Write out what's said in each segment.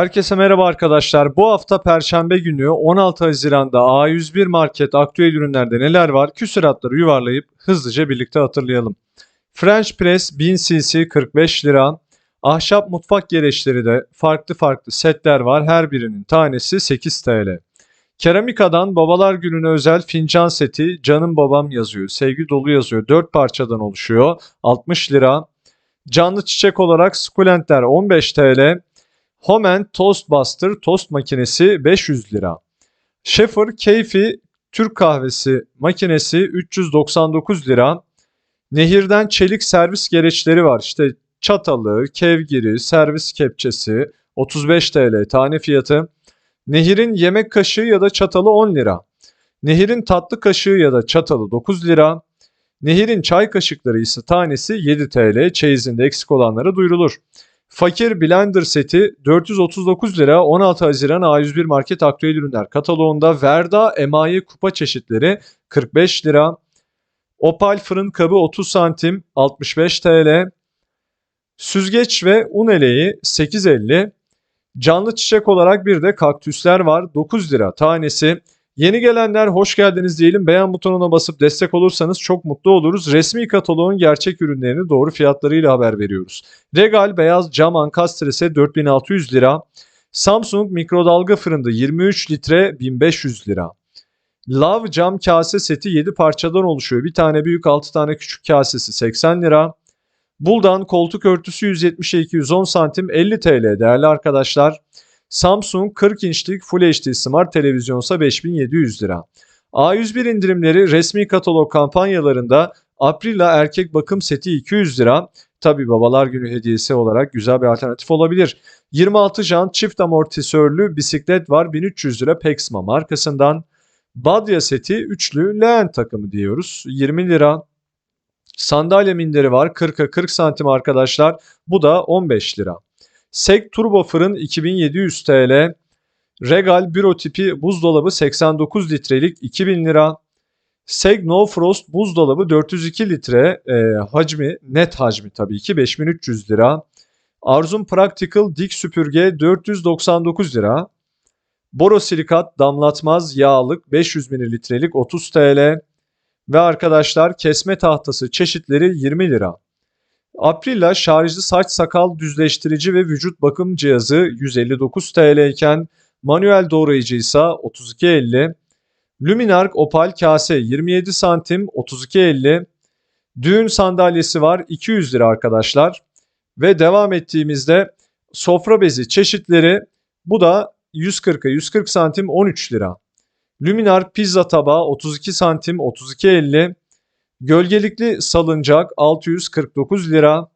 Herkese merhaba arkadaşlar. Bu hafta Perşembe günü 16 Haziran'da A101 Market aktüel ürünlerde neler var? Küsuratları yuvarlayıp hızlıca birlikte hatırlayalım. French Press 1000 cc 45 lira. Ahşap mutfak gereçleri de farklı farklı setler var. Her birinin tanesi 8 TL. Keramikadan babalar gününe özel fincan seti canım babam yazıyor. Sevgi dolu yazıyor. 4 parçadan oluşuyor. 60 lira. Canlı çiçek olarak sukulentler 15 TL. Homen Toastbuster tost makinesi 500 lira. Schaefer Keyfi Türk kahvesi makinesi 399 lira. Nehirden çelik servis gereçleri var. İşte çatalı, kevgiri, servis kepçesi 35 TL tane fiyatı. Nehirin yemek kaşığı ya da çatalı 10 lira. Nehirin tatlı kaşığı ya da çatalı 9 lira. Nehirin çay kaşıkları ise tanesi 7 TL. Çeyizinde eksik olanlara duyurulur. Fakir Blender seti 439 lira 16 Haziran A101 Market aktüel ürünler kataloğunda Verda emayi kupa çeşitleri 45 lira. Opal fırın kabı 30 santim 65 TL. Süzgeç ve un eleği 8.50. Canlı çiçek olarak bir de kaktüsler var 9 lira tanesi. Yeni gelenler hoş geldiniz diyelim. Beğen butonuna basıp destek olursanız çok mutlu oluruz. Resmi kataloğun gerçek ürünlerini doğru fiyatlarıyla haber veriyoruz. Regal beyaz cam ankastrese 4600 lira. Samsung mikrodalga fırında 23 litre 1500 lira. Love cam kase seti 7 parçadan oluşuyor. Bir tane büyük 6 tane küçük kasesi 80 lira. Buldan koltuk örtüsü 172 110 santim 50 TL değerli arkadaşlar. Samsung 40 inçlik Full HD Smart televizyonsa 5700 lira. A101 indirimleri resmi katalog kampanyalarında Aprila erkek bakım seti 200 lira. Tabi babalar günü hediyesi olarak güzel bir alternatif olabilir. 26 jant çift amortisörlü bisiklet var 1300 lira Pexma markasından. Badya seti üçlü leğen takımı diyoruz 20 lira. Sandalye minderi var 40'a 40 santim arkadaşlar bu da 15 lira. Sek Turbo Fırın 2700 TL. Regal Büro tipi buzdolabı 89 litrelik 2000 lira. Seg No Frost buzdolabı 402 litre e, hacmi net hacmi tabii ki 5300 lira. Arzum Practical dik süpürge 499 lira. Borosilikat damlatmaz yağlık 500 mililitrelik 30 TL. Ve arkadaşlar kesme tahtası çeşitleri 20 lira. Aprila şarjlı saç sakal düzleştirici ve vücut bakım cihazı 159 TL iken manuel doğrayıcı ise 32.50. Luminark Opal kase 27 santim 32.50. Düğün sandalyesi var 200 lira arkadaşlar. Ve devam ettiğimizde sofra bezi çeşitleri bu da 140'a 140 santim 13 lira. Luminark pizza tabağı 32 santim 32.50. Gölgelikli salıncak 649 lira.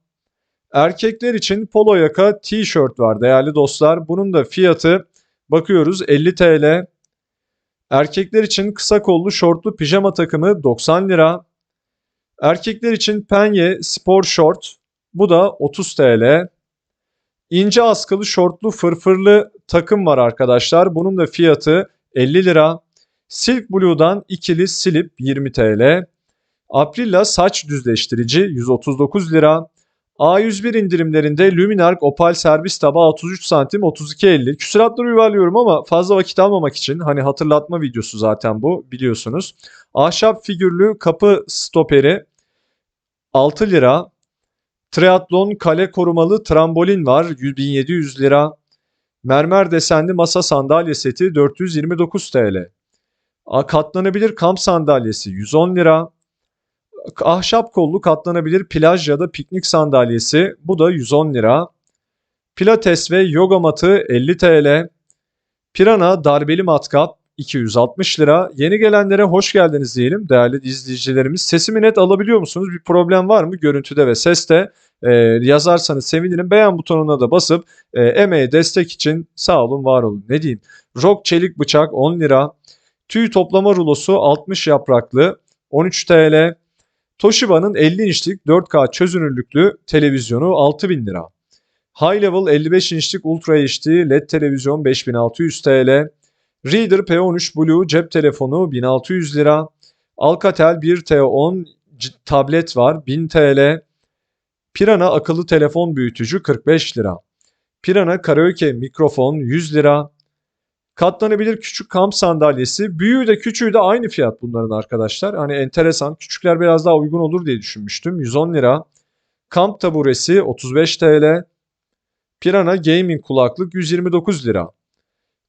Erkekler için polo yaka tişört var değerli dostlar. Bunun da fiyatı bakıyoruz 50 TL. Erkekler için kısa kollu şortlu pijama takımı 90 lira. Erkekler için penye spor şort bu da 30 TL. İnce askılı şortlu fırfırlı takım var arkadaşlar. Bunun da fiyatı 50 lira. Silk Blue'dan ikili slip 20 TL. Aprila saç düzleştirici 139 lira. A101 indirimlerinde Luminark Opal servis tabağı 33 santim 32.50. Küsuratları yuvarlıyorum ama fazla vakit almamak için hani hatırlatma videosu zaten bu biliyorsunuz. Ahşap figürlü kapı stoperi 6 lira. Triathlon kale korumalı trambolin var 1700 lira. Mermer desenli masa sandalye seti 429 TL. Katlanabilir kamp sandalyesi 110 lira. Ahşap kollu katlanabilir plaj ya da piknik sandalyesi. Bu da 110 lira. Pilates ve yoga matı 50 TL. Pirana darbeli matkap 260 lira. Yeni gelenlere hoş geldiniz diyelim değerli izleyicilerimiz. Sesimi net alabiliyor musunuz? Bir problem var mı? Görüntüde ve seste e, yazarsanız sevinirim. Beğen butonuna da basıp e, emeğe destek için sağ olun var olun. Ne diyeyim? Rock çelik bıçak 10 lira. Tüy toplama rulosu 60 yapraklı 13 TL. Toshiba'nın 50 inçlik 4K çözünürlüklü televizyonu 6000 lira. High Level 55 inçlik Ultra HD LED televizyon 5600 TL. Reader P13 Blue cep telefonu 1600 lira. Alcatel 1T10 tablet var 1000 TL. Pirana akıllı telefon büyütücü 45 lira. Pirana karaoke mikrofon 100 lira. Katlanabilir küçük kamp sandalyesi. Büyüğü de küçüğü de aynı fiyat bunların arkadaşlar. Hani enteresan. Küçükler biraz daha uygun olur diye düşünmüştüm. 110 lira. Kamp taburesi 35 TL. Pirana gaming kulaklık 129 lira.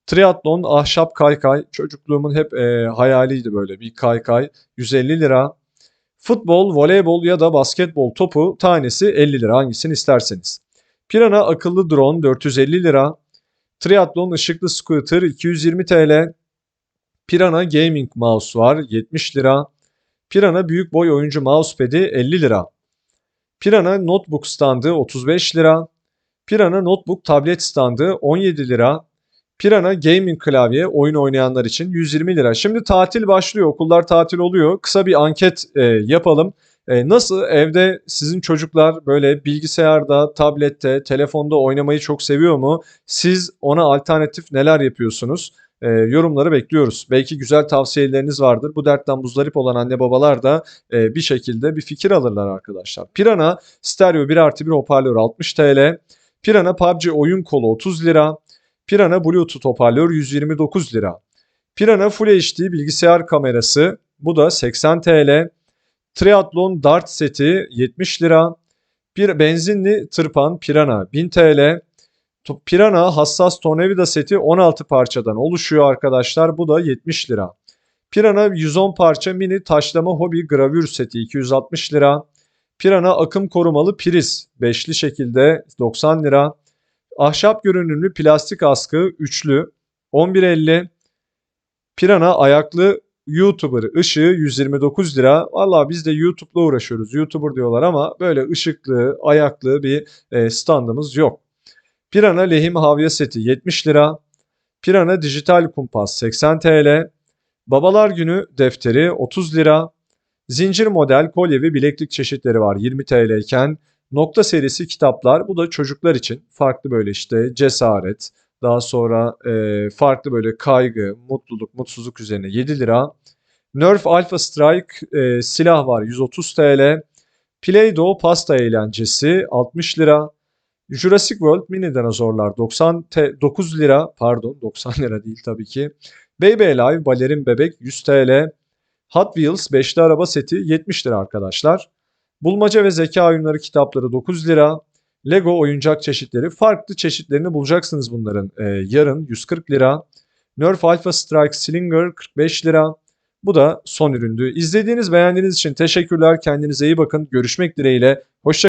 Triathlon ahşap kaykay. Çocukluğumun hep e, hayaliydi böyle bir kaykay. 150 lira. Futbol, voleybol ya da basketbol topu tanesi 50 lira hangisini isterseniz. Pirana akıllı drone 450 lira. Triathlon ışıklı scooter 220 TL. Pirana gaming mouse var 70 lira. Pirana büyük boy oyuncu mousepad'i 50 lira. Pirana notebook standı 35 lira. Pirana notebook tablet standı 17 lira. Pirana gaming klavye oyun oynayanlar için 120 lira. Şimdi tatil başlıyor, okullar tatil oluyor. Kısa bir anket e, yapalım. E, nasıl evde sizin çocuklar böyle bilgisayarda, tablette, telefonda oynamayı çok seviyor mu? Siz ona alternatif neler yapıyorsunuz? E, yorumları bekliyoruz. Belki güzel tavsiyeleriniz vardır. Bu dertten muzdarip olan anne babalar da e, bir şekilde bir fikir alırlar arkadaşlar. Pirana stereo 1 artı 1 hoparlör 60 TL. Pirana PUBG oyun kolu 30 lira. Pirana Bluetooth hoparlör 129 lira. Pirana Full HD bilgisayar kamerası bu da 80 TL. Triathlon dart seti 70 lira. Bir benzinli tırpan Pirana 1000 TL. Pirana hassas tornavida seti 16 parçadan oluşuyor arkadaşlar. Bu da 70 lira. Pirana 110 parça mini taşlama hobi gravür seti 260 lira. Pirana akım korumalı priz beşli şekilde 90 lira. Ahşap görünümlü plastik askı üçlü 11.50. Pirana ayaklı YouTuber ışığı 129 lira. Valla biz de YouTube'la uğraşıyoruz. YouTuber diyorlar ama böyle ışıklı, ayaklı bir e, standımız yok. Pirana lehim havya seti 70 lira. Pirana dijital kumpas 80 TL. Babalar günü defteri 30 lira. Zincir model kolye ve bileklik çeşitleri var 20 TL iken nokta serisi kitaplar bu da çocuklar için farklı böyle işte cesaret daha sonra e, farklı böyle kaygı, mutluluk, mutsuzluk üzerine 7 lira. Nerf Alpha Strike e, silah var 130 TL. Play-Doh pasta eğlencesi 60 lira. Jurassic World mini dinozorlar 99 lira pardon 90 lira değil tabii ki. Baby Alive balerin bebek 100 TL. Hot Wheels beşli araba seti 70 lira arkadaşlar. Bulmaca ve zeka oyunları kitapları 9 lira. Lego oyuncak çeşitleri farklı çeşitlerini bulacaksınız bunların. Ee, yarın 140 lira. Nerf Alpha Strike Slinger 45 lira. Bu da son üründü. İzlediğiniz beğendiğiniz için teşekkürler. Kendinize iyi bakın. Görüşmek dileğiyle. Hoşça